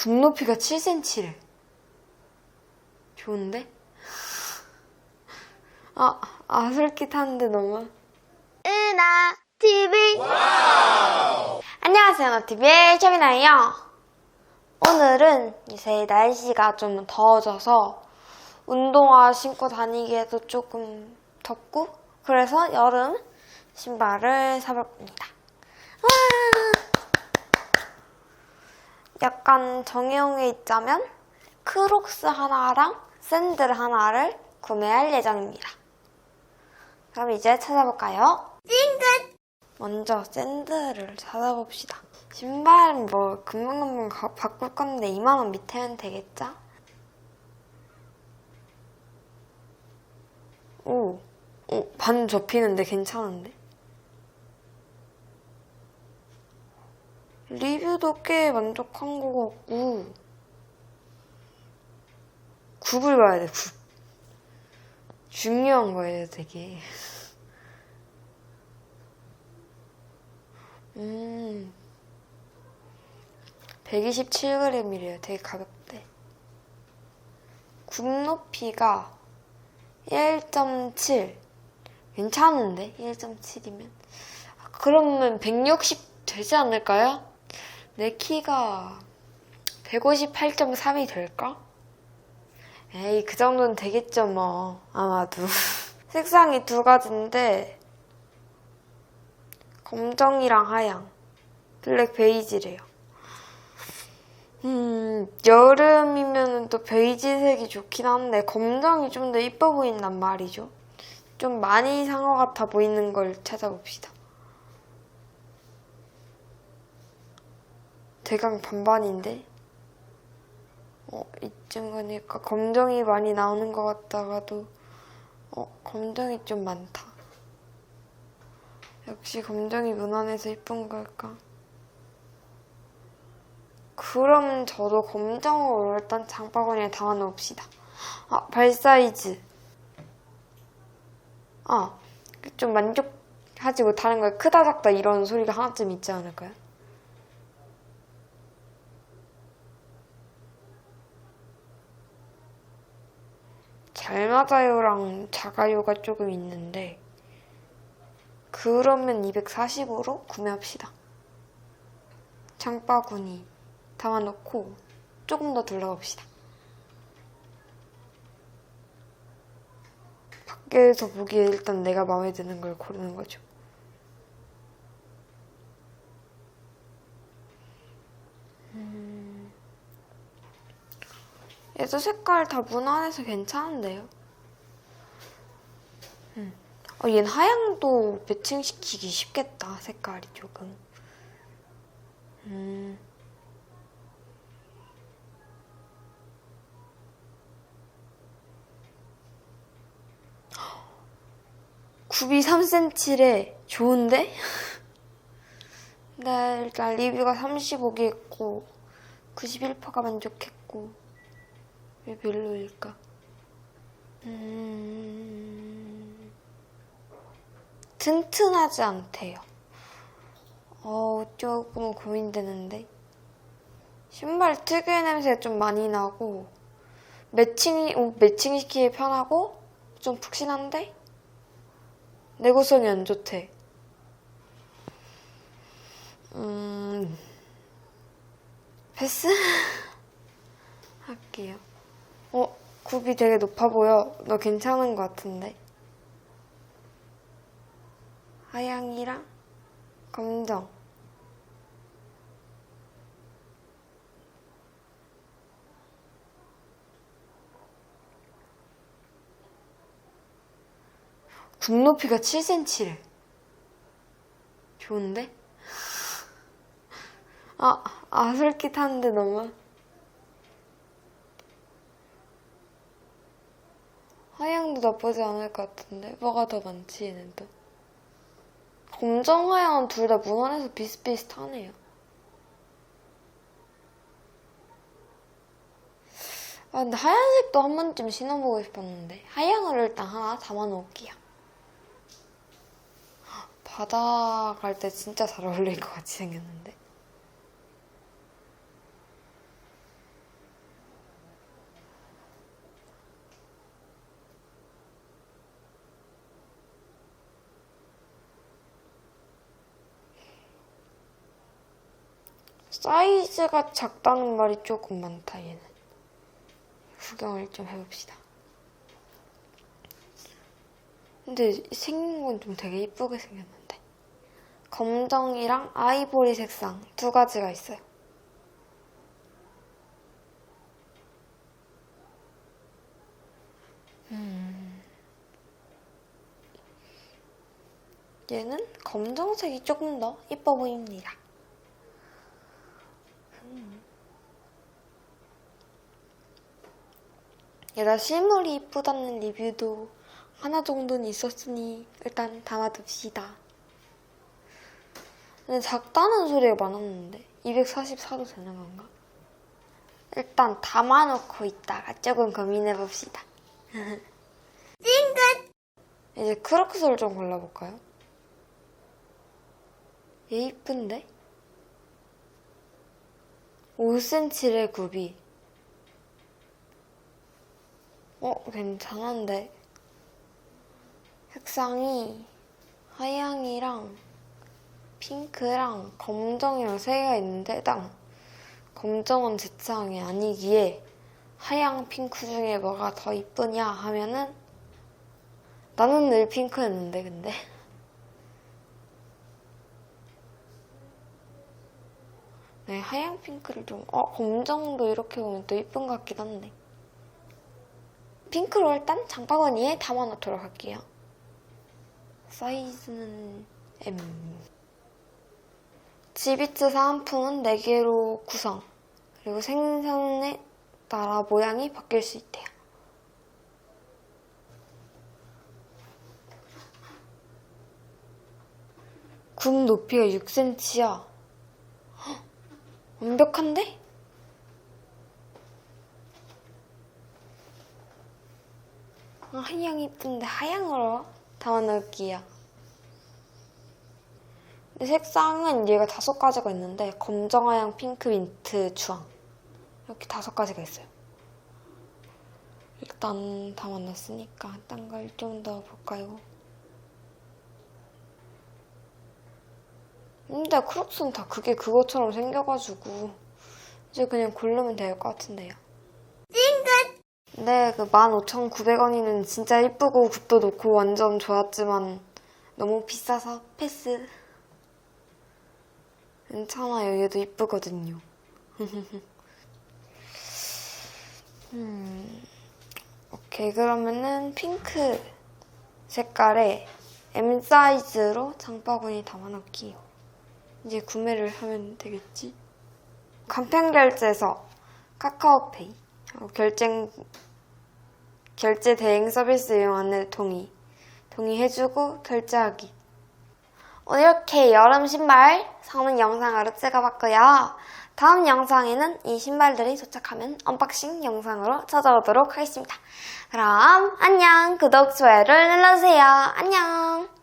굽높이가 7cm래. 좋은데? 아, 아, 솔깃한데 너무. 은하 TV 안녕하세요, 나TV의 샤미나예요. 오늘은 이제 날씨가 좀 더워져서 운동화 신고 다니기에도 조금 덥고 그래서 여름 신발을 사볼 겁니다. 와! 약간 정형에 있자면 크록스 하나랑 샌들 하나를 구매할 예정입니다. 그럼 이제 찾아볼까요? 찡긋 먼저 샌들을 찾아봅시다. 신발은 뭐 금방금방 가- 바꿀 건데 2만원 밑에는 되겠죠? 오, 오, 반 접히는데 괜찮은데? 꽤 만족한 것 같고 굽을 봐야 돼, 굽. 중요한 거예요, 되게. 음. 127g이래요. 되게 가볍대. 굽 높이가 1.7. 괜찮은데? 1.7이면. 그러면 160 되지 않을까요? 내 키가 158.3이 될까? 에이, 그 정도는 되겠죠, 뭐. 아마도. 색상이 두 가지인데, 검정이랑 하양. 블랙 베이지래요. 음, 여름이면 또 베이지색이 좋긴 한데, 검정이 좀 더 이뻐 보인단 말이죠. 좀 많이 산 것 같아 보이는 걸 찾아봅시다. 대강 반반인데? 어, 이쯤 가니까 검정이 많이 나오는 것 같다가도, 어, 검정이 좀 많다. 역시 검정이 무난해서 예쁜 걸까? 그럼 저도 검정으로 일단 장바구니에 담아놓읍시다. 아, 발 사이즈. 아, 좀 만족하지 못하는 거에 크다 작다 이런 소리가 하나쯤 있지 않을까요? 잘 맞아요랑 작아요가 조금 있는데 그러면 240으로 구매합시다. 장바구니 담아놓고 조금 더 둘러봅시다. 밖에서 보기에 일단 내가 마음에 드는 걸 고르는 거죠. 음. 얘도 색깔 다 무난해서 괜찮은데요? 어, 얘는 하양도 매칭시키기 쉽겠다, 색깔이 조금. 음. 굽이 3cm래. 좋은데? 네, 일단 리뷰가 35개 있고, 91%가 만족했고, 왜 별로일까? 음... 튼튼하지 않대요. 어, 조금 고민되는데. 신발 특유의 냄새가 좀 많이 나고, 매칭이, 옷 매칭시키기 편하고, 좀 푹신한데, 내구성이 안 좋대. 음, 패스? 할게요. 어, 굽이 되게 높아 보여. 너 괜찮은 것 같은데. 하양이랑 검정. 굽 높이가 7cm래. 좋은데? 아, 아, 솔깃한데 너무. 하양도 나쁘지 않을 것 같은데? 뭐가 더 많지, 얘는 또? 검정 하양은 둘 다 무난해서 비슷비슷하네요. 아, 근데 하얀색도 한 번쯤 신어보고 싶었는데. 하양을 일단 하나 담아놓을게요. 바다 갈 때 진짜 잘 어울릴 것 같이 생겼는데. 사이즈가 작다는 말이 조금 많다 얘는. 구경을 좀 해봅시다. 근데 생긴 건 좀 되게 이쁘게 생겼는데. 검정이랑 아이보리 색상 두 가지가 있어요. 음. 얘는 검정색이 조금 더 이뻐 보입니다. 음. 얘가 실물이 이쁘다는 리뷰도 하나 정도는 있었으니 일단 담아둡시다. 근데 작다는 소리가 많았는데 244도 되는 건가? 일단 담아놓고 있다가 조금 고민해봅시다. 찡긋 이제 크록스를 좀 골라볼까요? 얘 이쁜데? 5cm의 굽이. 어, 괜찮은데? 색상이 하양이랑 핑크랑 검정이랑 세 개가 있는데 딱 검정은 제 취향이 아니기에 하양 핑크 중에 뭐가 더 이쁘냐 하면은 나는 늘 핑크였는데 근데 네 하양 핑크를 좀 어 검정도 이렇게 보면 또 이쁜 것 같긴 한데. 핑크로 일단 장바구니에 담아놓도록 할게요. 사이즈는 M. 지비츠 사은품은 4개로 구성. 그리고 생선에 따라 모양이 바뀔 수 있대요. 굽 높이가 6cm야. 완벽한데? 아, 하양 이쁜데 하양으로 담아 넣을게요. 근데 색상은 얘가 다섯 가지가 있는데 검정, 하양, 핑크, 민트, 주황 이렇게 다섯 가지가 있어요. 일단 담아놨으니까 딴 걸 좀 더 볼까요? 근데 크록스는 다 그게 그것처럼 생겨가지고 이제 그냥 고르면 될 것 같은데요. 찡긋 근데 그 15,900원이면 진짜 예쁘고 굽도 놓고 완전 좋았지만 너무 비싸서 패스. 괜찮아요. 얘도 이쁘거든요. 음, 오케이. 그러면은 핑크 색깔의 M 사이즈로 장바구니 담아놓기요. 이제 구매를 하면 되겠지? 간편 결제서 카카오페이 하고 결제 결제 대행 서비스 이용 안내 동의 동의해주고 결제하기 오늘 이렇게 여름 신발 사는 영상으로 찍어봤고요. 다음 영상에는 이 신발들이 도착하면 언박싱 영상으로 찾아오도록 하겠습니다. 그럼 안녕 구독 좋아요를 눌러주세요. 안녕